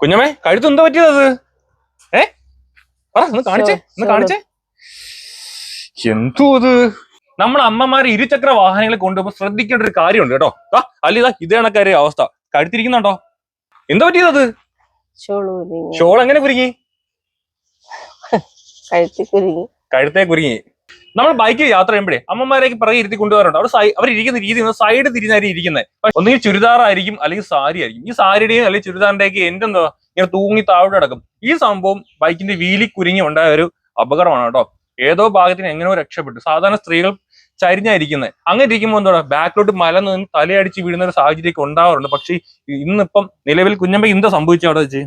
കുഞ്ഞമ്മേ കഴുത്ത് എന്താ പറ്റിയത് അത് ഏ? പറ ഒന്ന് കാണിച്ചേ ഒന്ന് കാണിച്ചേ. എന്തോ അത് നമ്മളെ അമ്മമാര് ഇരുചക്ര വാഹനങ്ങളെ കൊണ്ടുപോകുമ്പോൾ ശ്രദ്ധിക്കേണ്ട ഒരു കാര്യമുണ്ട് കേട്ടോ. ദാ അല്ല ഇതാ കണക്കാരെ അവസ്ഥ. കഴുത്തിരിക്കുന്നുണ്ടോ? എന്താ പറ്റിയത് ഷോൾ എങ്ങനെ കുരുങ്ങി. കഴുത്തേ കുരുങ്ങി. നമ്മൾ ബൈക്കിൽ യാത്ര ചെയ്യുമ്പോഴേ അമ്മമാരേക്ക് പിറകെ ഇരുത്തി കൊണ്ടുപോകാറുണ്ട്. അവർ അവർ ഇരിക്കുന്ന രീതി സൈഡ് തിരിഞ്ഞായിരിക്കും ഇരിക്കുന്നത് ഒന്നുകിൽ ചുരിദാറായിരിക്കും അല്ലെങ്കിൽ സാരി ആയിരിക്കും. ഈ സാരിയുടെയും അല്ലെങ്കിൽ ചുരിദാറിന്റെയൊക്കെ എന്റെ എന്തോ? ഇങ്ങനെ തൂങ്ങി താഴോട്ട് കിടക്കും. ഈ സംഭവം ബൈക്കിന്റെ വീലി കുരുങ്ങി ഉണ്ടായ ഒരു അപകടമാണ് കേട്ടോ. ഏതോ ഭാഗത്തിന് എങ്ങനെയോ രക്ഷപ്പെട്ടു. സാധാരണ സ്ത്രീകൾ ചരിഞ്ഞായിരിക്കുന്നത് അങ്ങനെ ഇരിക്കുമ്പോൾ എന്താ ബാക്കിലോട്ട് മല നിന്ന് തലയടിച്ച് വീഴുന്ന ഒരു സാഹചര്യമൊക്കെ ഉണ്ടാവാറുണ്ട്. പക്ഷേ ഇന്നിപ്പം നിലവിൽ കുഞ്ഞമ്മ എന്താ സംഭവിച്ചു അവിടെ വെച്ച്?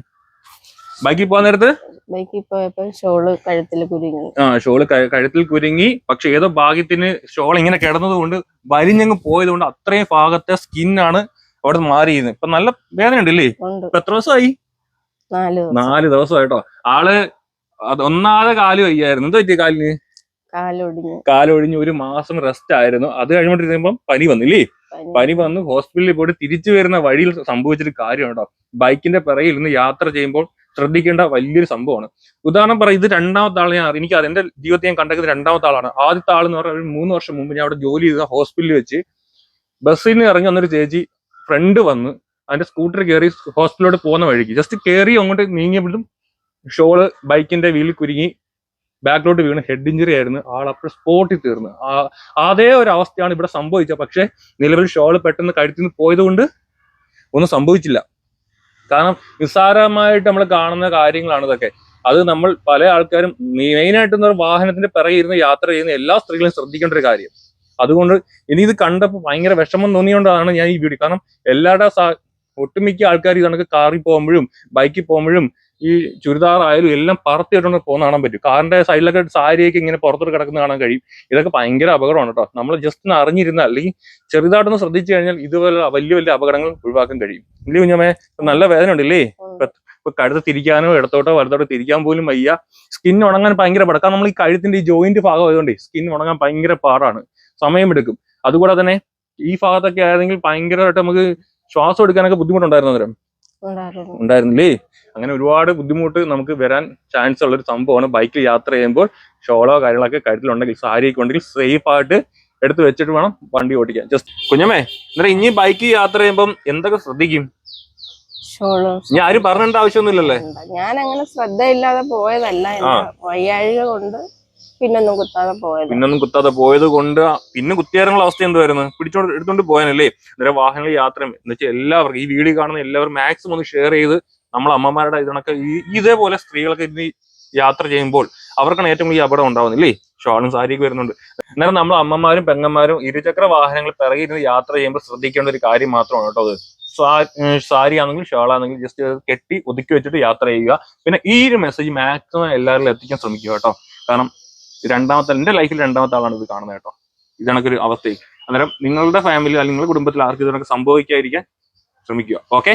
ബൈക്കിൽ പോകാൻ നേരത്ത്? ബൈക്കിൽ പോയപ്പോ ഷോൾ കഴുത്തിൽ കുരുങ്ങി. ആ ഷോൾ കഴുത്തിൽ കുരുങ്ങി. പക്ഷെ ഏതോ ഭാഗ്യത്തിന് ഷോൾ ഇങ്ങനെ കിടന്നത് കൊണ്ട് വലിഞ്ഞങ്ങ് പോയത് കൊണ്ട് അത്രയും ഭാഗത്തെ സ്കിന്നാണ് അവിടെ മാറിയിരുന്നത് ഇപ്പൊ നല്ല വേദന ഉണ്ടല്ലേ ഉണ്ട്. ഇപ്പൊ എത്ര ദിവസമായി? നാല് ദിവസം. നാല് ദിവസമായിട്ടോ. ആൾ അത് ഒന്നാതെ കാൽ വയ്യായിരുന്നു. എന്താ പറ്റിയ കാലിന്? കാലൊടിഞ്ഞു. കാലൊഴിഞ്ഞ് ഒരു മാസം റെസ്റ്റ് ആയിരുന്നു. അത് കഴിഞ്ഞോണ്ടിരുന്നപ്പം പനി വന്നില്ലേ പനി. പനി വന്ന് ഹോസ്പിറ്റലിൽ പോയിട്ട് തിരിച്ചു വരുന്ന വഴിയിൽ സംഭവിച്ചൊരു കാര്യമാണ് കേട്ടോ. ബൈക്കിന്റെ പിറകിൽ നിന്ന് യാത്ര ചെയ്യുമ്പോൾ ശ്രദ്ധിക്കേണ്ട വലിയൊരു സംഭവമാണ്. ഉദാഹരണം പറയാം ഇത് രണ്ടാമത്തെ ആൾ ഞാൻ എനിക്ക് അത് എന്റെ ജീവിതത്തിൽ ഞാൻ കണ്ടത് രണ്ടാമത്തെ ആളാണ്. ആദ്യത്തെ ആൾ എന്ന് പറഞ്ഞാൽ മൂന്ന് വർഷം മുമ്പ് ഞാൻ അവിടെ ജോലി ചെയ്ത ഹോസ്പിറ്റലിൽ വെച്ച് ബസ്സിൽ നിന്ന് ഇറങ്ങി വന്നൊരു ചേച്ചി ഫ്രണ്ട് വന്ന് അതിന്റെ സ്കൂട്ടർ കയറി ഹോസ്പിറ്റലിലോട്ട് പോകുന്ന വഴിക്ക്. ജസ്റ്റ് കയറി അങ്ങോട്ട് നീങ്ങിയപ്പോഴും ഷോൾ ബൈക്കിന്റെ വീലിൽ കുരുങ്ങി ബാക്കിലോട്ട് വീണ് ഹെഡ് ഇഞ്ചുറി ആയിരുന്നു. ആൾ അപ്പോൾ സ്പോട്ടിൽ തീർന്നു. ആ- അതേ ഒരു അവസ്ഥയാണ് ഇവിടെ സംഭവിച്ചത്. പക്ഷേ നിലവിൽ ഷോൾ പെട്ടെന്ന് കഴുത്തിൽ പോയത് കൊണ്ട് ഒന്നും സംഭവിച്ചില്ല. കാരണം നിസ്സാരമായിട്ട് നമ്മൾ കാണുന്ന കാര്യങ്ങളാണ് ഇതൊക്കെ. അത് നമ്മൾ പല ആൾക്കാരും മെയിനായിട്ട് എന്താ വാഹനത്തിന്റെ പിറകെ ഇരുന്ന് യാത്ര ചെയ്യുന്ന എല്ലാ സ്ത്രീകളും ശ്രദ്ധിക്കേണ്ട ഒരു കാര്യം. അതുകൊണ്ട് ഇനി ഇത് കണ്ടപ്പോൾ ഭയങ്കര വിഷമം തോന്നിയോണ്ടാണ് ഞാൻ ഈ വീഡിയോ. കാരണം എല്ലാവരുടെ ഒട്ടുമിക്ക ആൾക്കാർ ഇതാണ് കാറിൽ പോകുമ്പോഴും ബൈക്കിൽ പോകുമ്പോഴും ഈ ചുരിദാർ ആയാലും എല്ലാം പറത്തിയിട്ടുണ്ട് പോകുന്ന കാണാൻ പറ്റും. കാറിന്റെ സൈഡിലൊക്കെ സാരിയൊക്കെ ഇങ്ങനെ പുറത്തോട്ട് കിടക്കുന്ന കാണാൻ കഴിയും. ഇതൊക്കെ ഭയങ്കര അപകടമാണ് കേട്ടോ. നമ്മൾ ജസ്റ്റ് ഒന്ന് അറിഞ്ഞിരുന്നാൽ അല്ലെങ്കിൽ ചെറുതായിട്ടൊന്ന് ശ്രദ്ധിച്ചു കഴിഞ്ഞാൽ ഇതുപോലെ വലിയ വലിയ അപകടങ്ങൾ ഒഴിവാക്കാൻ കഴിയും. ഇല്ലേ കുഞ്ഞമ്മേ? നല്ല വേദന ഉണ്ടല്ലേ ഉണ്ട്. ഇപ്പൊ കഴുത്ത് തിരിക്കാനോ ഇടത്തോട്ടോ വലത്തോട്ടോ തിരിക്കാൻ പോലും വയ്യ. സ്കിൻ ഉണങ്ങാൻ ഭയങ്കര പാടാണ് കാരണം നമ്മൾ ഈ കഴുത്തിന്റെ ഈ ജോയിന്റ് ഭാഗം ആയതുകൊണ്ട് സ്കിൻ ഉണങ്ങാൻ ഭയങ്കര പാടാണ്. സമയമെടുക്കും. അതുകൂടെ തന്നെ ഈ ഭാഗത്തൊക്കെ ആയിരുന്നെങ്കിൽ ഭയങ്കരമായിട്ട് നമുക്ക് ശ്വാസം എടുക്കാനൊക്കെ ബുദ്ധിമുട്ടുണ്ടായിരുന്നു അന്നേരം. ഉണ്ടായിരുന്നില്ലേ? അങ്ങനെ ഒരുപാട് ബുദ്ധിമുട്ട് നമുക്ക് വരാൻ ചാൻസ് ഉള്ള ഒരു സംഭവമാണ് ബൈക്കിൽ യാത്ര ചെയ്യുമ്പോൾ ഷോളോ കാര്യങ്ങളൊക്കെ കഴുത്തിലുണ്ടെങ്കിൽ സാരിയൊക്കെ ഉണ്ടെങ്കിൽ സേഫ് ആയിട്ട് എടുത്ത് വെച്ചിട്ട് വേണം വണ്ടി ഓടിക്കാൻ. ജസ്റ്റ് കുഞ്ഞമ്മേ അന്നേരം ഇനി ബൈക്ക് യാത്ര ചെയ്യുമ്പോൾ എന്തൊക്കെ ശ്രദ്ധിക്കും? ഞാൻ ആരും പറഞ്ഞിട്ട് ആവശ്യമൊന്നുമില്ലല്ലേ? ഞാൻ അങ്ങനെ ശ്രദ്ധയില്ലാതെ പോയതല്ല. വയ്യാഴിക കൊണ്ട് പിന്നൊന്നും കുത്താതെ പോയത്. പിന്നൊന്നും കുത്താതെ പോയത് കൊണ്ട് പിന്നെ കുത്തിയാറുള്ള അവസ്ഥ എന്തുവായിരുന്നു? പിടിച്ചോണ്ട് എടുത്തോണ്ട് പോയാനല്ലേ അന്നേരം വാഹനങ്ങളിൽ യാത്ര എന്ന് വെച്ചാൽ എല്ലാവർക്കും ഈ വീഡിയോ കാണുന്ന എല്ലാവരും മാക്സിമം ഒന്ന് ഷെയർ ചെയ്ത് നമ്മളെ അമ്മമാരുടെ ഇതിനൊക്കെ ഇതേപോലെ സ്ത്രീകളൊക്കെ ഇനി യാത്ര ചെയ്യുമ്പോൾ അവർക്കാണ് ഏറ്റവും കൂടുതൽ അപകടം ഉണ്ടാവുന്നില്ലേ ഷോളും സാരിയൊക്കെ വരുന്നുണ്ട്. അന്നേരം നമ്മൾ അമ്മമാരും പെങ്ങന്മാരും ഇരുചക്ര വാഹനങ്ങൾ പിറകിരുന്ന് യാത്ര ചെയ്യുമ്പോൾ ശ്രദ്ധിക്കേണ്ട ഒരു കാര്യം മാത്രമാണ് കേട്ടോ അത്. സാരി ആണെങ്കിലും ഷോൾ ആണെങ്കിൽ ജസ്റ്റ് കെട്ടി ഒതുക്കി വെച്ചിട്ട് യാത്ര ചെയ്യുക. പിന്നെ ഈ ഒരു മെസ്സേജ് മാക്സിമം എല്ലാവരിലും എത്തിക്കാൻ ശ്രമിക്കുക കേട്ടോ. കാരണം രണ്ടാമത്തെ എന്റെ ലൈഫിൽ രണ്ടാമത്തെ ആളാണ് ഇത് കാണുന്നത് കേട്ടോ. ഇതണക്കൊരു അവസ്ഥയും അന്നേരം നിങ്ങളുടെ ഫാമിലി അല്ലെങ്കിൽ നിങ്ങളുടെ കുടുംബത്തിൽ ആർക്കും ഇതൊക്കെ സംഭവിക്കാതിരിക്കാൻ ശ്രമിക്കുക. ഓക്കെ